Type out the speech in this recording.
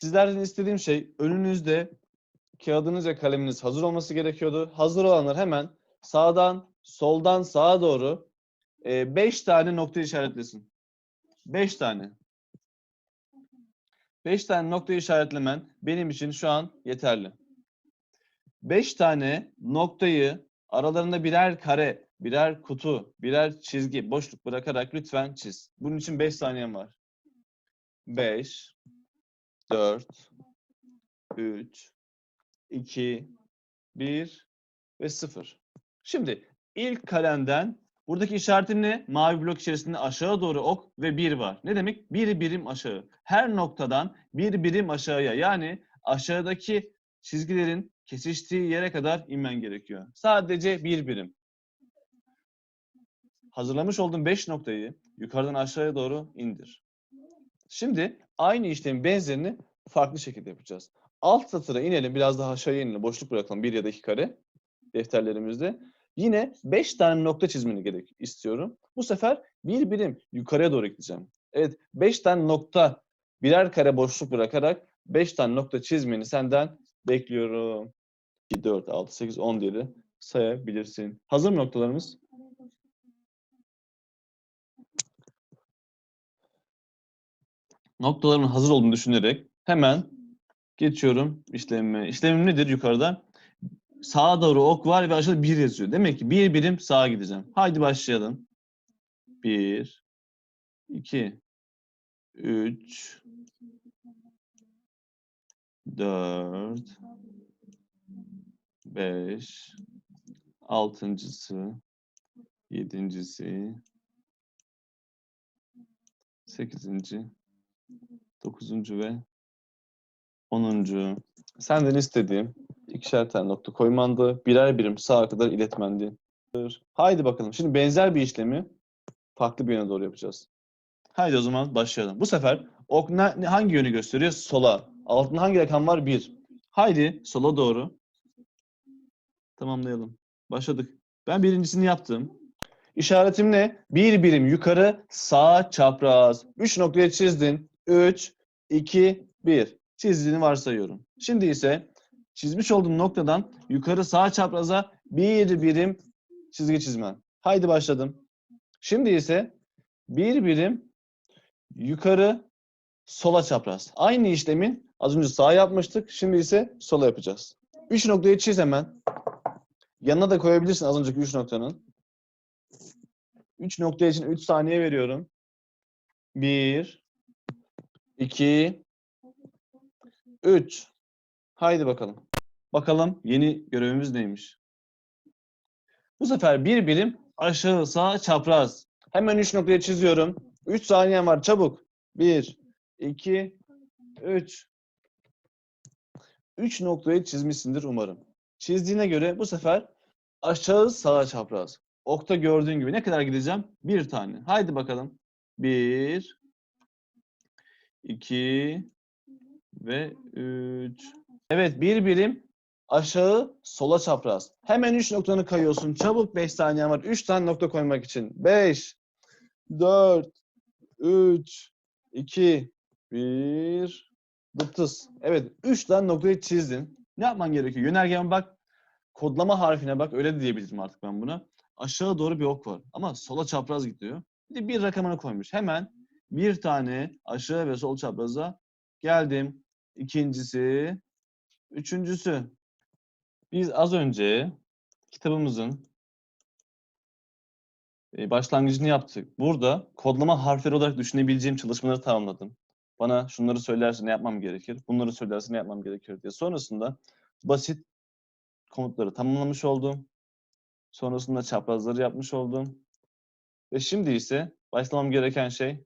Sizlerden istediğim şey önünüzde kağıdınız ve kaleminiz hazır olması gerekiyordu. Hazır olanlar hemen sağdan, soldan sağa doğru 5 tane nokta işaretlesin. 5 tane. 5 tane nokta işaretlemen benim için şu an yeterli. 5 tane noktayı aralarında birer kare, birer kutu, birer çizgi, boşluk bırakarak lütfen çiz. Bunun için 5 saniyen var. 5 4 3 2 1 ve 0. Şimdi ilk kalemden buradaki işaretim ne? Mavi blok içerisinde aşağı doğru ok ve 1 var. Ne demek? Bir birim aşağı. Her noktadan bir birim aşağıya yani aşağıdaki çizgilerin kesiştiği yere kadar inmen gerekiyor. Sadece bir birim. Hazırlamış olduğum 5 noktayı yukarıdan aşağıya doğru indir. Şimdi aynı işlemin benzerini farklı şekilde yapacağız. Alt satıra inelim, biraz daha aşağıya inelim, boşluk bırakalım bir ya da iki kare defterlerimizde. Yine 5 tane nokta çizmeni gerek istiyorum. Bu sefer bir birim yukarıya doğru gideceğim. Evet 5 tane nokta birer kare boşluk bırakarak 5 tane nokta çizmeni senden bekliyorum. 2, 4, 6, 8, 10 diye sayabilirsin. Hazır mı noktalarımız? Noktaların hazır olduğunu düşünerek hemen geçiyorum işlemime. İşlemim nedir yukarıda? Sağa doğru ok var ve aşağıda 1 yazıyor. Demek ki bir birim sağa gideceğim. Haydi başlayalım. 1 2 3 4 5 altıncısı yedincisi sekizinci dokuzuncu ve onuncu senden istediğim ikişer tane nokta koymandı. Birer birim sağa kadar iletmendi. Haydi bakalım. Şimdi benzer bir işlemi farklı bir yöne doğru yapacağız. Haydi o zaman başlayalım. Bu sefer ok ne, hangi yönü gösteriyor? Sola. Altında hangi rakam var? 1. Haydi sola doğru. Tamamlayalım. Başladık. Ben birincisini yaptım. İşaretim ne? Bir birim yukarı sağ çapraz. 3 noktaya çizdin. 3, 2, 1. Çizdiğini varsayıyorum. Şimdi ise çizmiş olduğum noktadan yukarı sağ çapraza bir birim çizgi çizmen. Haydi başladım. Şimdi ise bir birim yukarı sola çapraz. Aynı işlemin az önce sağa yapmıştık. Şimdi ise sola yapacağız. 3 noktayı çiz hemen. Yanına da koyabilirsin az önceki 3 noktanın. 3 nokta için 3 saniye veriyorum. 1 2 3 Haydi bakalım. Bakalım yeni görevimiz neymiş? Bu sefer bir birim aşağı sağ çapraz. Hemen 3 noktayı çiziyorum. 3 saniyem var çabuk. 1 2 3 3 noktayı çizmişsindir umarım. Çizdiğine göre bu sefer aşağı sağa çapraz. Okta gördüğün gibi ne kadar gideceğim? Bir tane. Haydi bakalım. Bir, iki ve üç. Evet bir birim aşağı sola çapraz. Hemen üç noktanı kayıyorsun. Çabuk beş saniyen var. Üç tane nokta koymak için. Beş, dört, üç, iki, bir, dıptıs. Evet üç tane noktayı çizdin. Ne yapman gerekiyor? Yönergeme bak. Kodlama harfine bak. Öyle diyebilirim artık ben buna aşağı doğru bir ok var. Ama sola çapraz gidiyor. Bir rakamını koymuş. Hemen bir tane aşağı ve sol çapraza geldim. İkincisi, üçüncüsü. Biz az önce kitabımızın e, başlangıcını yaptık. Burada kodlama harfleri olarak düşünebileceğim çalışmaları tamamladım. Bana şunları söylerse ne yapmam gerekir, bunları söylerse ne yapmam gerekir diye. Sonrasında basit komutları tamamlamış oldum. Sonrasında çaprazları yapmış oldum. Ve şimdi ise başlamam gereken şey